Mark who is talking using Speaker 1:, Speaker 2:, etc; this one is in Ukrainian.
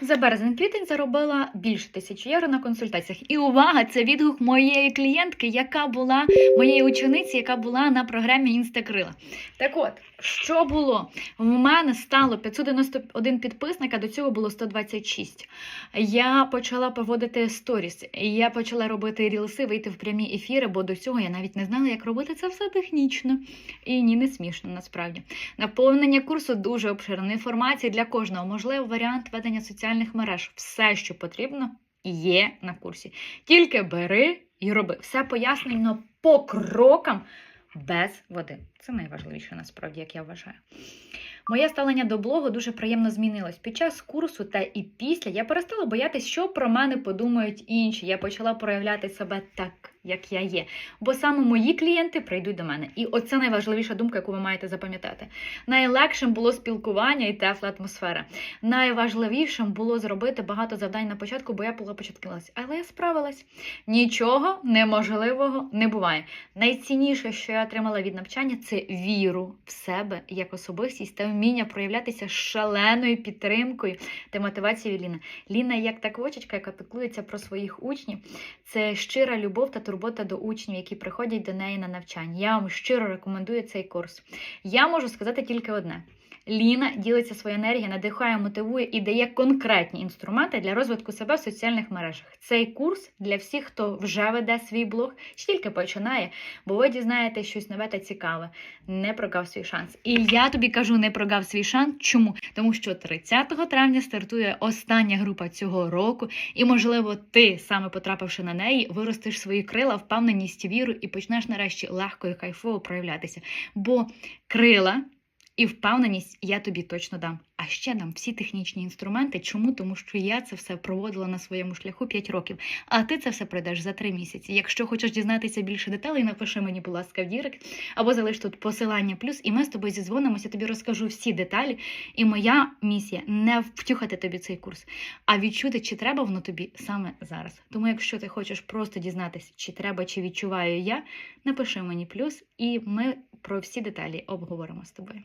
Speaker 1: За березень-квітень заробила більше тисячі євро на консультаціях. І увага, це відгук моєї клієнтки, яка була моєї учениці, яка була на програмі Інстакрила. Так от, що було? В мене стало 591 підписник, а до цього було 126. Я почала проводити сторіс, я почала робити рілси, вийти в прямі ефіри, бо до цього я навіть не знала, як робити це все технічно. І ні, не смішно насправді. Наповнення курсу дуже обширна інформація для кожного. Можливо, варіант ведення соціальних мереж. Все, що потрібно, є на курсі. Тільки бери і роби. Все пояснено по крокам без води. Це найважливіше насправді, як я вважаю. Моє ставлення до блогу дуже приємно змінилось. Під час курсу та і після я перестала боятися, що про мене подумають інші. Я почала проявляти себе так, як я є. Бо саме мої клієнти прийдуть до мене. І оце найважливіша думка, яку ви маєте запам'ятати. Найлегшим було спілкування і тепла атмосфера. Найважливішим було зробити багато завдань на початку, бо я була початкилась. Але я справилась. Нічого неможливого не буває. Найцінніше, що я отримала від навчання, це віру в себе як особистість та вміння проявлятися шаленою підтримкою та мотивацією Ліни. Ліна, як та квочечка, яка піклується про своїх учнів, це щира любов та турбота до учнів, які приходять до неї на навчання. Я вам щиро рекомендую цей курс. Я можу сказати тільки одне. Ліна ділиться своєю енергією, надихає, мотивує і дає конкретні інструменти для розвитку себе в соціальних мережах. Цей курс для всіх, хто вже веде свій блог, чи тільки починає, бо ви дізнаєтесь щось нове та цікаве. Не прогав свій шанс. І я тобі кажу, не прогав свій шанс. Чому? Тому що 30 травня стартує остання група цього року, і, можливо, ти, саме потрапивши на неї, виростеш свої крила, впевненість, віру і почнеш нарешті легко і кайфово проявлятися. Бо крила. І впевненість я тобі точно дам. А ще дам всі технічні інструменти. Чому? Тому що я це все проводила на своєму шляху 5 років, а ти це все пройдеш за 3 місяці. Якщо хочеш дізнатися більше деталей, напиши мені, будь ласка, в Дірект, або залиш тут посилання плюс, і ми з тобою зізвонимося, тобі розкажу всі деталі. І моя місія не втюхати тобі цей курс, а відчути, чи треба воно тобі саме зараз. Тому, якщо ти хочеш просто дізнатися, чи треба, чи відчуваю я, напиши мені плюс, і ми про всі деталі обговоримо з тобою.